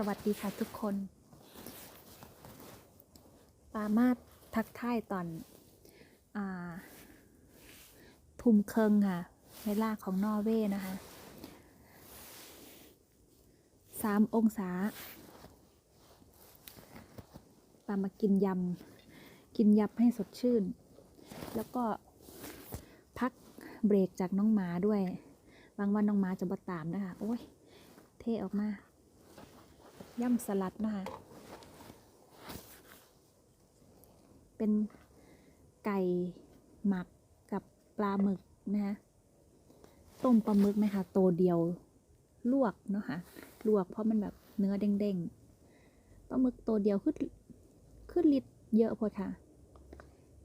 สวัสดีค่ะทุกคน ปามาทักทายตอนอทุ่มเคิงค่ะ เวลาของนอร์เวย์นะคะสามองศา ปามากินยำ กินยำให้สดชื่น แล้วก็พักเบรกจากน้องหมาด้วย บางวันน้องหมาจะบาตามนะคะ โอ้ย เท่ออกมา ย่ำสลัดนะคะ เป็นไก่หมักกับปลาหมึกนะคะต้มปลาหมึกนะคะโตวเดียวลวกเนาะค่ะลวกเพราะมันแบบเนื้อเด้งๆปลาหมึกตัวเดียวขึ้นขึ้นลิตรเยอะพอค่ะ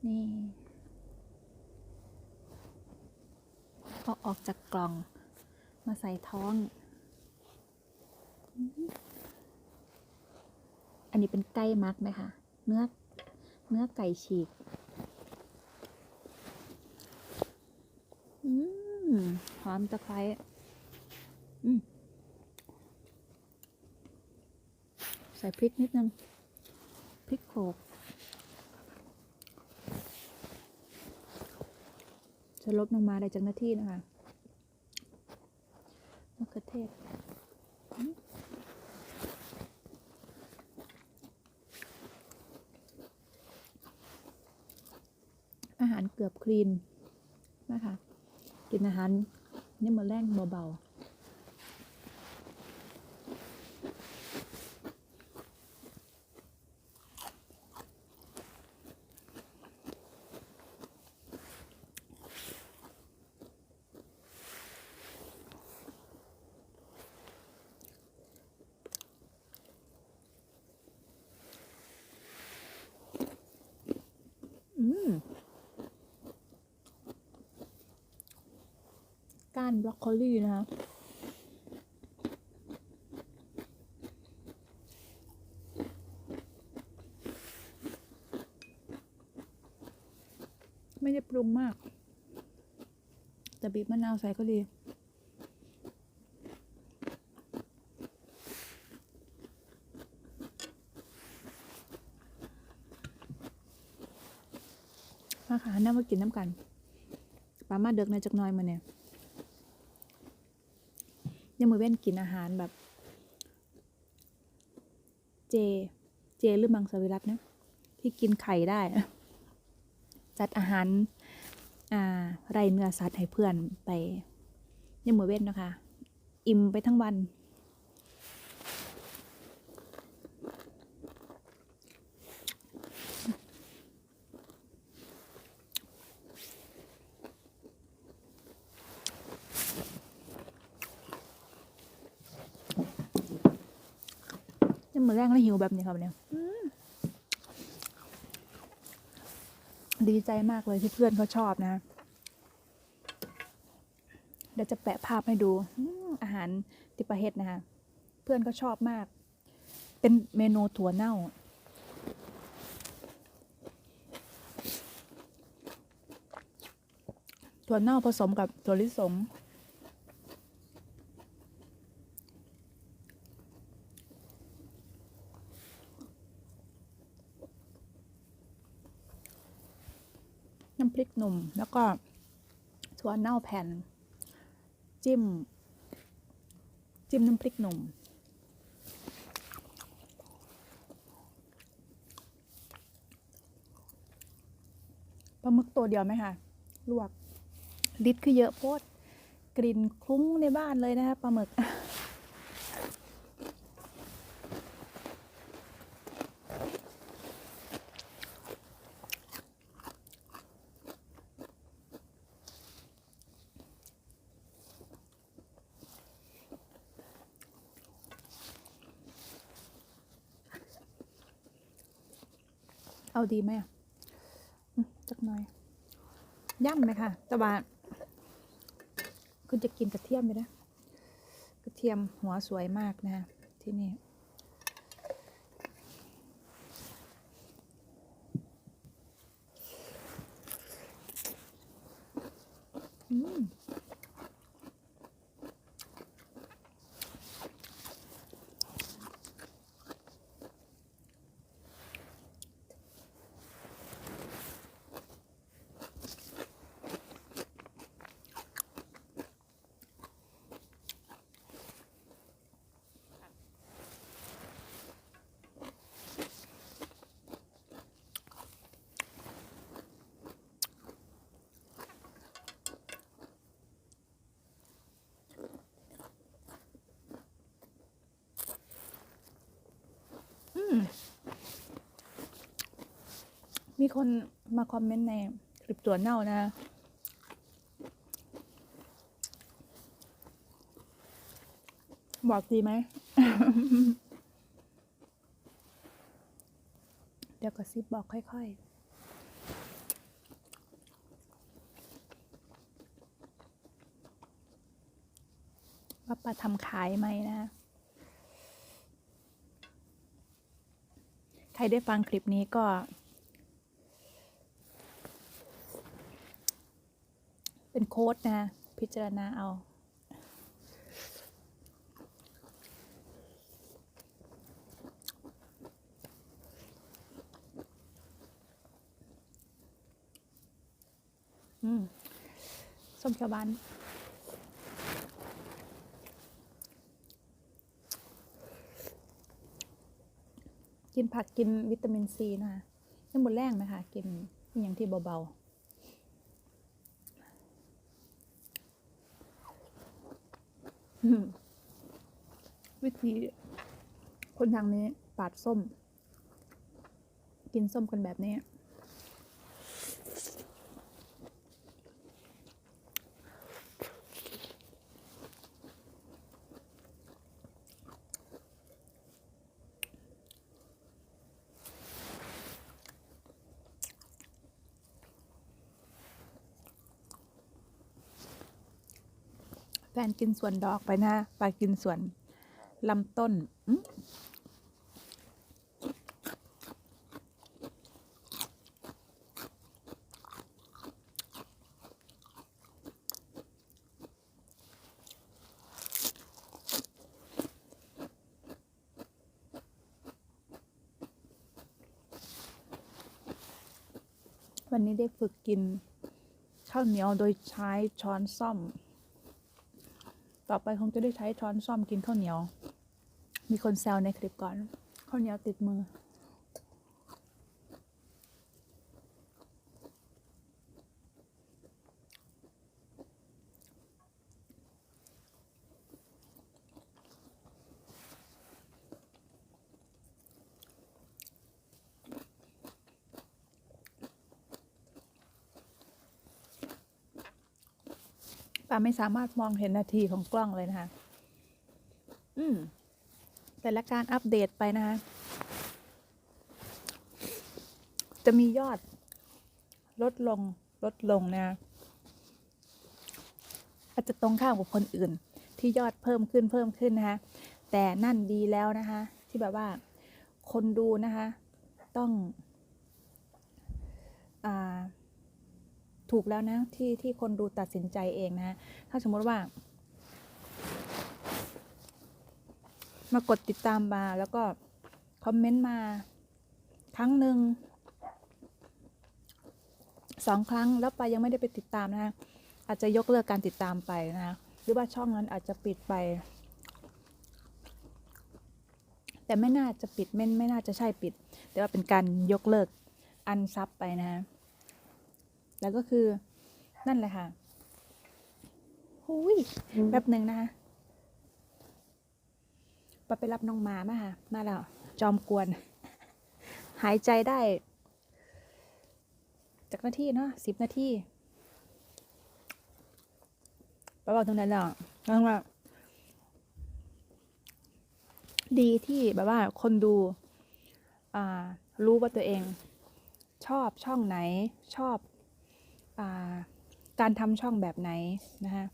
นี่เอาออกจากกล่องมาใส่ท้อง อันนี้เป็นไก่มักนะคะ เนื้อ เนื้อไก่ฉีก อืมหอมตะไคร้อืมใส่พริกนิดนึง พริกโขลกจะลบลงมาได้จากหน้าที่นะคะมะเขือเทศ อาหารเกือบคลีนนะคะ กินอาหารนี่มาแรงเบาๆ อืม ก้านบรอกโคลีนะคะไม่ได้ปรุงมาก แต่บีบมะนาวใส่ก็ดีมาค่ะน้ำมากินน้ำกันปลามาเด็กในอยจักน้อยมาเนี่ย ยังมือเว้นกินอาหารแบบ เจ เจหรือมังสวิรัตนะที่กินไข่ได้ จัดอาหารอ่าไรเนื้อสัตว์ให้เพื่อนไปยังมือเว้นนะคะ อิ่มไปทั้งวัน รงแล้วหิวแบบนี้ครับเนี่ยดีใจมากเลยที่เพื่อนเขาชอบนะ เดี๋ยวจะแปะภาพให้ดูอืมอาหารติปาเฮ็ดนะคะเพื่อนก็ชอบมาก เป็นเมนูถั่วเน่า ถั่วเน่าผสมกับถั่วลิสง น้ำพริกหนุ่มแล้วก็ถั่วเน่าแผ่น จิ้ม จิ้มน้ำพริกหนุ่มปลาหมึกตัวเดียวไหมคะลวกลิตรคือเยอะโพดกลิ่นคลุ้งในบ้านเลยนะคะปลาหมึก เอาดีไหมอะอืมจักหน่อย ย่ำไหมคะตะบานคุณจะกินกระเทียมไหมนะกระเทียมหัวสวยมากนะคะที่นี่ อืม มีคนมาคอมเมนต์ในคลิปตัวเน่านะ บอกดีไหม เดี๋ยวก็ซิบบอกค่อย ๆว่าปลาทำขายไหมนะ ใครได้ฟังคลิปนี้ก็ เป็น โค้ดนะ พิจารณาเอา อืมส้มชาวบานกินผักกินวิตามินซีนะคะนี่หมดแรงนะคะ กินอย่างที่เบาๆอืม วิธีคนทางนี้ปาดส้ม กินส้มกันแบบนี้ แฟนกินส่วนดอกไปนะปลากินส่วนลำต้นวันนี้ได้ฝึกกินข้าวเหนียวโดยใช้ช้อนซ่อม ต่อไปคงจะได้ใช้ช้อนซ่อมกินข้าวเหนียว มีคนแซวในคลิปก่อนข้าวเหนียวติดมือ ไม่สามารถมองเห็นนาทีของกล้องเลยนะคะ อืม แต่ละการอัปเดตไปนะคะ จะมียอด ลดลงลดลงนะคะอาจจะตรงข้ามกับคนอื่น ที่ยอดเพิ่มขึ้นเพิ่มขึ้นนะคะแต่นั่นดีแล้วนะคะ ที่แบบว่า คนดูนะคะ ต้อง อ่า ถูกแล้วนะที่ที่คนดูตัดสินใจเองนะถ้าสมมติว่า มากดติดตามมาแล้วก็คอมเมนต์มาครั้งหนึ่งสองครั้งแล้วไปยังไม่ได้ไปติดตามนะคะอาจจะยกเลิกการติดตามไปนะคะหรือว่าช่องนั้นอาจจะปิดไป แต่ไม่น่าจะปิดไม่ไม่น่าจะใช่ปิด แต่ว่าเป็นการยกเลิกอันซับไปนะคะ แล้วก็คือนั่นแหละค่ะหุยแป๊บหนึ่งนะคะปะไปรับน้องหมามาค่ะ มาแล้ว จอมกวน หายใจได้ จากนาทีเนาะสิบนาทีไปบอกตรงนั้นแล้วนั่นว่า ดีที่แบบว่าคนดู อ่า รู้ว่าตัวเอง ชอบช่องไหน ชอบอ่า การทำช่องแบบไหนนะคะ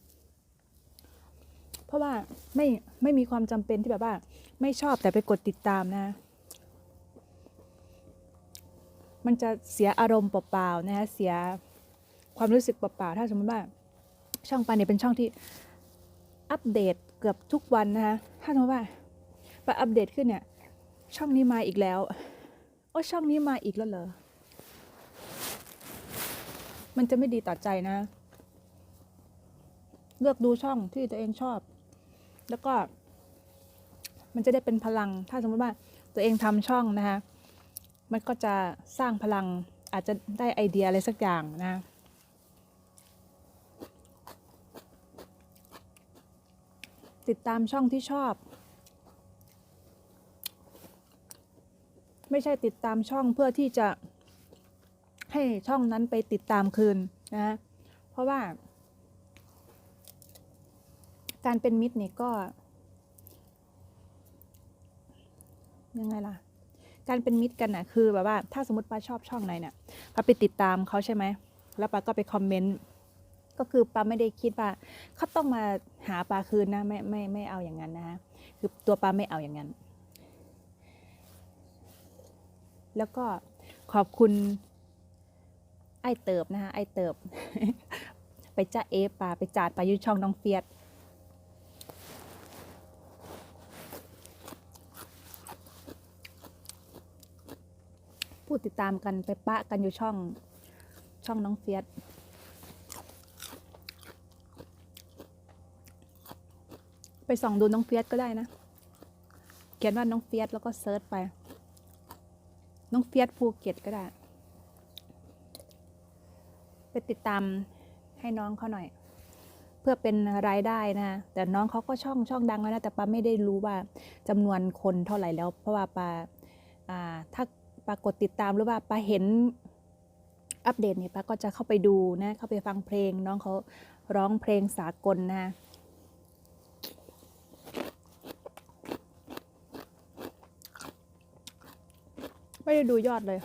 เพราะว่าไม่ไม่มีความจำเป็นที่แบบว่า ไม่ชอบแต่ไปกดติดตามนะ มันจะเสียอารมณ์เปล่าๆนะคะเสียความรู้สึกเปล่าๆถ้าสมมติว่าช่องปาเนี่ยเป็นช่องที่อัปเดตเกือบทุกวันนะคะถ้าสมมติว่าไปอัปเดตขึ้นเนี่ยช่องนี้มาอีกแล้ว โอ้ช่องนี้มาอีกแล้วเหรอ มันจะไม่ดีต่อใจนะ เลือกดูช่องที่ตัวเองชอบ แล้วก็ มันจะได้เป็นพลัง ถ้าสมมติว่าตัวเองทำช่องนะคะ มันก็จะสร้างพลังอาจจะได้ไอเดียอะไรสักอย่างนะติดตามช่องที่ชอบ ไม่ใช่ติดตามช่องเพื่อที่จะ ให้ช่องนั้นไปติดตามคืนนะเพราะว่า การเป็นมิตรนี่ก็ ยังไงล่ะ การเป็นมิตรกันน่ะคือแบบว่า ถ้าสมมติป้าชอบช่องไหนเนี่ยป้าไปติดตามเขาใช่ไหมแล้วป้าก็ไปคอมเมนต์ก็คือป้าไม่ได้คิดว่าเขาต้องมาหาปลาคืนนะไม่ไม่ไม่เอาอย่างนั้นนะคะคือตัวป้าไม่เอาอย่างนั้น แล้วก็ขอบคุณ ไอเติบนะคะไอเติบ ไปจ้าเอฟปลาไปจาดปลายุช่องน้องเฟียดผู้ติดตามกันไปปะกันอยู่ช่องช่องน้องเฟียสไปส่องดูน้องเฟียสก็ได้นะ เขียนว่าน้องเฟียสแล้วก็เซิร์ชไป น้องเฟียสภูเก็ตก็ได้ ไปติดตามให้น้องเขาหน่อย เพื่อเป็นรายได้นะ แต่น้องเขาก็ช่องช่องดังแล้วนะ แต่ปาไม่ได้รู้ว่าจำนวนคนเท่าไหร่แล้ว เพราะว่าปาอ่าถ้าปากดติดตามหรือว่าปาเห็นอัปเดตเนี่ยปาก็จะเข้าไปดูนะ เข้าไปฟังเพลง น้องเขาร้องเพลงสากลนะไม่ได้ดูยอดเลย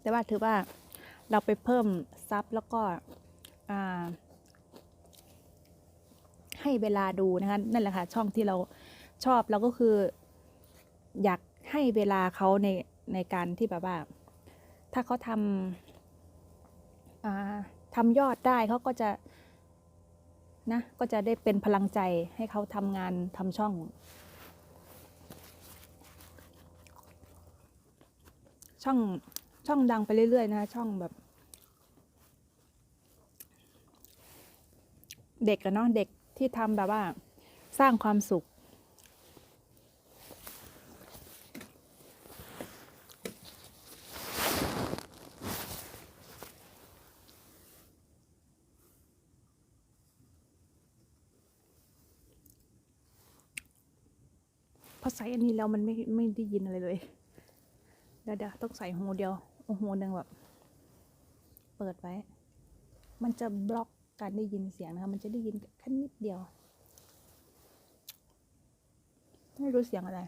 แต่ว่าถือว่า เราไปเพิ่มซับแล้วก็ให้เวลาดูนะคะนั่นแหละค่ะช่องที่เราชอบเราก็คือ อยากให้เวลาเขาในในการที่แบบว่า ถ้าเขาทำทำยอดได้เขาก็จะนะก็จะได้เป็นพลังใจให้เขาทำงานทำช่องช่องช่องดังไปเรื่อยๆ นะช่องแบบ เด็กอะเนาะเด็กที่ทำแบบว่า สร้างความสุข พอใส่อันนี้แล้วมันไม่ไม่ได้ยินอะไรเลย เดี๋ยวเดี๋ยวต้องใส่หูเดียวเอหูหนึ่งแบบ เปิดไว้ มันจะบล็อก การได้ยินเสียงนะคะ มันจะได้ยินแค่นิดเดียว ไม่รู้เสียงอะไร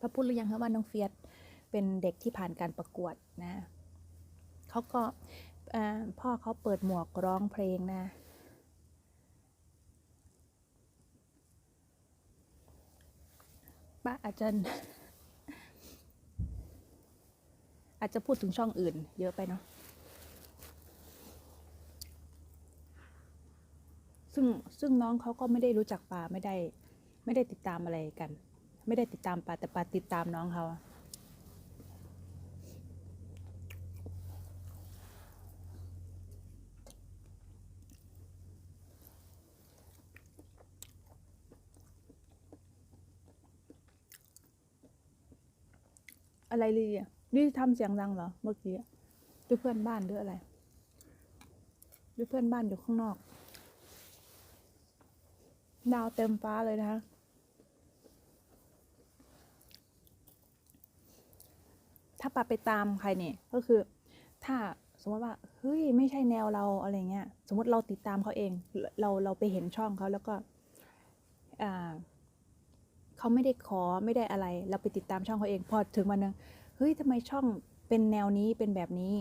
พระพูดหรือยังคะว่าน้องเฟียสเป็นเด็กที่ผ่านการประกวดนะ เขาก็พ่อเขาเปิดหมวกร้องเพลงนะ ป้าอาจจะอาจจะพูดถึงช่องอื่น เยอะไปเนาะซึ่งซึ่งน้องเขาก็ไม่ได้รู้จักปลาไม่ได้ ไม่ได้ติดตามอะไรกัน ไม่ได้ติดตามปลาแต่ปลาติดตามน้องเขา อะไรเลยอะนี่ทำเสียงดังเหรอเมื่อกี้หรือเพื่อนบ้านหรืออะไรหรือเพื่อนบ้านอยู่ข้างนอก ดาวเต็มฟ้าเลยนะคะถ้าปาไปตามใครเนี่ยก็คือ ถ้าสมมติว่าเฮ้ยไม่ใช่แนวเราอะไรเงี้ย สมมติเราติดตามเขาเอง เราเราไปเห็นช่องเขาแล้วก็อ่า เขาไม่ได้ขอไม่ได้อะไร เราไปติดตามช่องเขาเองพอถึงวันหนึงเฮ้ยทำไมช่องเป็นแนวนี้เป็นแบบนี้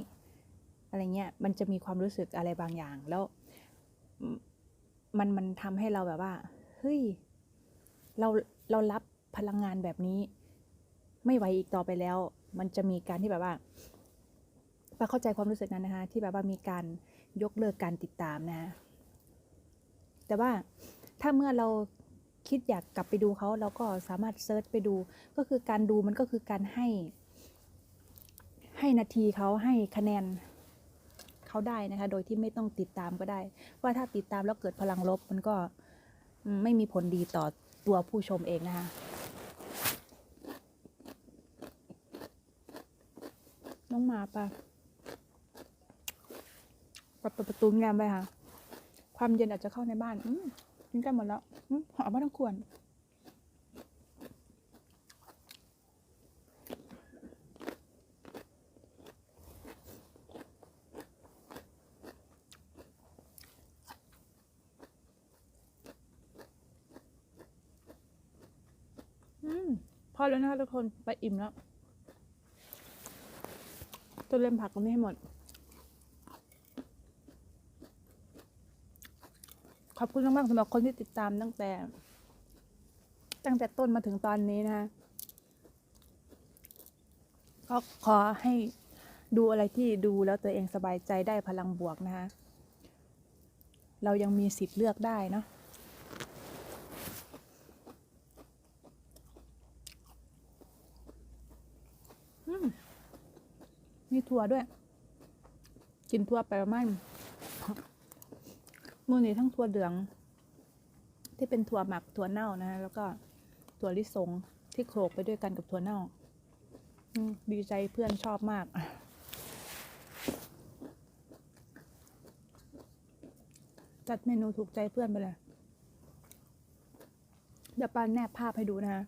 อะไรเงี้ยมันจะมีความรู้สึกอะไรบางอย่าง แล้วมันมันทำให้เราแบบว่าเฮ้ยเราเรารับพลังงานแบบนี้ ไม่ไหวอีกต่อไปแล้ว มันจะมีการที่แบบว่าป้าเข้าใจความรู้สึกนั้นนะคะ ที่แบบว่ามีการยกเลิกการติดตามนะ แต่ว่าถ้าเมื่อเรา คิดอยากกลับไปดูเขาเราก็สามารถเซิร์ชไปดู ก็คือการดูมันก็คือการให้ ให้นาทีเขาให้คะแนนเขาได้นะคะ โดยที่ไม่ต้องติดตามก็ได้ ว่าถ้าติดตามแล้วเกิดพลังลบมันก็ไม่มีผลดีต่อตัวผู้ชมเองนะคะน้องหมาปะปิดประตูงามไปค่ะ ความเย็นอาจจะเข้าในบ้าน อืมกินกันหมดแล้ว หอมมาทั้งควรอพอแล้วนะคะทุกคน ไปอิ่มแล้วตัวเล่มผักตรงนี้ให้หมด ขอบคุณมากๆสำหรับคนที่ติดตามตั้งแต่ ตั้งแต่ต้นมาถึงตอนนี้นะคะก็ขอให้ดูอะไรที่ดูแล้วตัวเองสบายใจได้พลังบวกนะคะเรายังมีสิทธิ์เลือกได้เนาะมีถั่วด้วย กินถั่วไปประมาณ มือนี้ทั้งถั่วเหลือง ที่เป็นถั่วหมักถั่วเน่านะฮะแล้วก็ถั่วลิสงที่โขลกไปด้วยกันกับถั่วเน่าดีใจเพื่อนชอบมากจัดเมนูถูกใจเพื่อนไปเลย เดี๋ยวปาแนบภาพให้ดูนะฮะ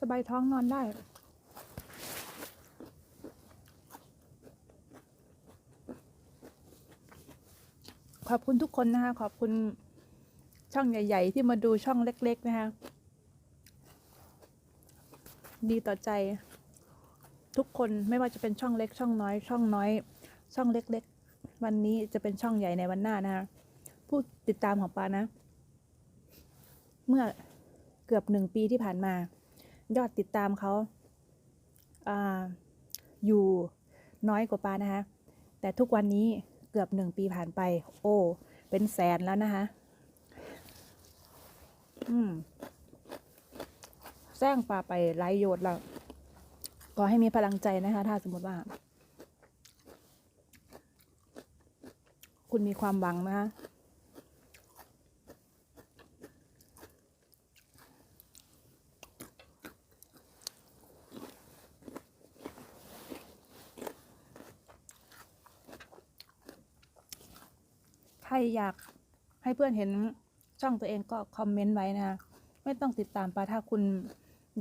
สบายท้องนอนได้ ขอบคุณทุกคนนะคะ ขอบคุณช่องใหญ่ ๆ ที่มาดูช่องเล็ก ๆ นะคะ ดีต่อใจ ทุกคนไม่ว่าจะเป็นช่องเล็ก ช่องน้อย ช่องน้อย ช่องเล็ก ๆ วันนี้จะเป็นช่องใหญ่ในวันหน้านะคะผู้ติดตามของปานะ เมื่อเกือบหนึ่งปีที่ผ่านมา ยอดติดตามเขาอาอยู่น้อยกว่าปานะคะ แต่ทุกวันนี้เกือบหนึ่งปีผ่านไป โอ้ เป็นแสนแล้วนะคะ อืมแซงปลาไปไล่โยดแล้ว ก็ให้มีพลังใจนะคะ ถ้าสมมติว่า คุณมีความหวังนะคะ ใครอยากให้เพื่อนเห็นช่องตัวเองก็คอมเมนต์ไว้นะคะไม่ต้องติดตามปาถ้าคุณ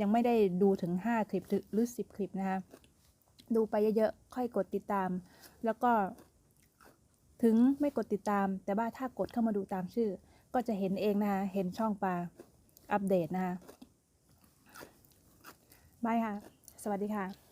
ยังไม่ได้ดูถึง 5 คลิปหรือ 10 คลิปนะคะดูไปเยอะๆ ค่อยกดติดตาม แล้วก็ถึงไม่กดติดตาม แต่ว่าถ้ากดเข้ามาดูตามชื่อ ก็จะเห็นเองนะคะเห็นช่องปาอัปเดตนะคะบายค่ะ สวัสดีค่ะ